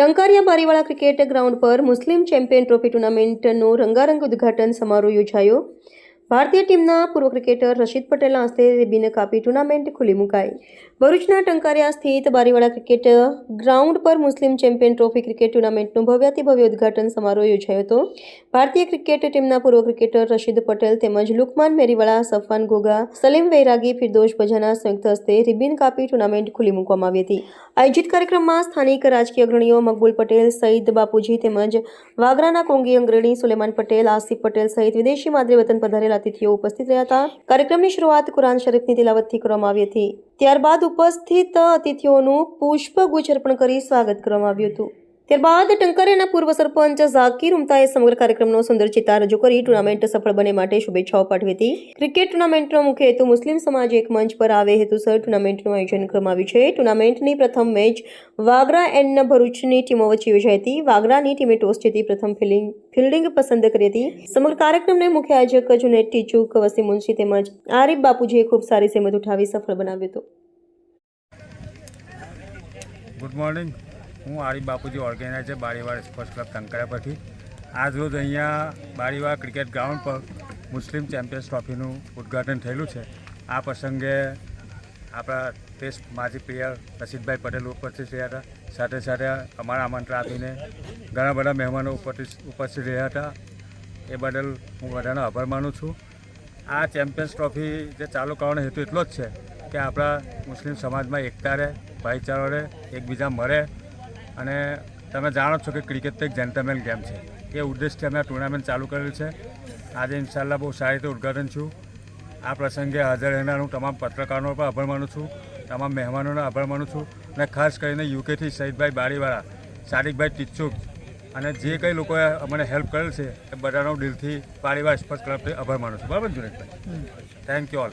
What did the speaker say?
Tankaria બારીવાળા cricket ground પર મુસ્લિમ champion trophy ટુર્નામેન્ટનો રંગારંગ ઉદ્ઘાટન સમારોહ યોજાયો. ભારતીય ટીમના પૂર્વ ક્રિકેટર રશીદ પટેલના હસ્તે રિબિન કાપી ટુર્નામેન્ટ ખુલ્લી મુકાઈ. ભરૂચના ટંકારિયા સ્થિત બારીવાળા ક્રિકેટ ગ્રાઉન્ડ પર મુસ્લિમ ચેમ્પિયન ટ્રોફી ક્રિકેટ ટુર્નામેન્ટનું ભવ્યાતિ ભવ્ય ઉદઘાટન સમારોહ યોજાયો હતો. ભારતીય ક્રિકેટ ટીમના પૂર્વ ક્રિકેટર રશીદ પટેલ તેમજ લુકમાન મેરીવાળા સફાન ગોગા, સલીમ વૈરાગી ફિરદોશ ભજાના સંયુક્ત હસ્તે રિબિન કાપી ટુર્નામેન્ટ ખુલ્લી મૂકવામાં આવી હતી. આયોજિત કાર્યક્રમમાં સ્થાનિક રાજકીય અગ્રણીઓ મકબૂલ પટેલ સઈદ બાપુજી તેમજ વાગરાના કોંગી અંગ્રણી સુલેમાન પટેલ, આસિફ પટેલ સહિત વિદેશી માદરે વતન પધારેલા અતિથિઓ ઉપસ્થિત રહ્યા હતા. કાર્યક્રમની શરૂઆત કુરાન શરીફની તિલાવતથી કરવામાં આવી હતી. ત્યારબાદ ઉપસ્થિત અતિથિઓનું પુષ્પગુચ્છ અર્પણ કરી સ્વાગત કરવામાં આવ્યું હતું. ત્યારબાદ ટંકારિયાના પૂર્વ સરપંચ ઝાકીર ઉમતાએ સમગ્ર કાર્યક્રમનો સુંદર ચિતાર રજૂ કરી ટુર્નામેન્ટ સફળ બને માટે શુભેચ્છાઓ પાઠવી હતી. ક્રિકેટ ટુર્નામેન્ટનો મુખ્ય હેતુ મુસ્લિમ સમાજ એક મંચ પર આવે હેતુસર ટુર્નામેન્ટનું આયોજન કરવામાં આવ્યું છે. ટુર્નામેન્ટની પ્રથમ મેચ વાગરા એન્ડ ભરૂચની ટીમો વચ્ચે યોજાઈ હતી. વાગરાની ટીમે ટોસ જીતી પ્રથમ ફિલ્ડિંગ ફિલ્ડિંગ પસંદ કરી હતી. સમગ્ર કાર્યક્રમને મુખ્ય આયોજક જુનેદ ટીચુક વસીમ મુનશી તેમજ આરિફ બાપુજીએ ખૂબ સારી સેમત ઉઠાવી સફળ બનાવ્યું હતું. ગુડ મોર્નિંગ હું Arif Bapuji organiser બારીવાર sports club Tankara પરથી. આજ રોજ અહીંયા બારીવાર ક્રિકેટ ગ્રાઉન્ડ પર મુસ્લિમ ચેમ્પિયન્સ ટ્રોફીનું ઉદ્ઘાટન થયેલું છે. આ પ્રસંગે આપણા ટેસ્ટ માજી પ્લેયર રશીદભાઈ પટેલ ઉપસ્થિત રહ્યા હતા. સાથે સાથે અમારા આમંત્રણ આપીને ઘણા બધા મહેમાનો ઉપસ્થિત રહ્યા હતા. એ બદલ હું બધાનો આભાર માનું છું. આ ચેમ્પિયન્સ ટ્રોફી જે ચાલુ કરવાનો હેતુ એટલો જ છે કે આપણા મુસ્લિમ સમાજમાં એકતા રહે, ભાઈચારો રહે, એકબીજા મળે અને તમે જાણો છો કે ક્રિકેટ તો એક જેન્ટલમેન ગેમ છે. એ ઉદ્દેશથી અમે આ ટુર્નામેન્ટ ચાલુ કરેલ છે. આજે ઇન્શાલ્લાહ બહુ સારી રીતે ઉદ્ઘાટન છું. આ પ્રસંગે હાજર રહેનાર હું તમામ પત્રકારોનો પણ આભાર માનું છું. તમામ મહેમાનોનો આભાર માનું છું. અને ખાસ કરીને યુકેથી શહીદભાઈ બારીવાળા સાદિકભાઈ ટીચુક અને જે કંઈ લોકોએ અમને હેલ્પ કરેલ છે એ બધાનો દિલથી પારિવાર સ્પર્શ ક્લબથી આભાર માનું છું. બરાબર જુનેદભાઈ થેન્ક યુ ઓલ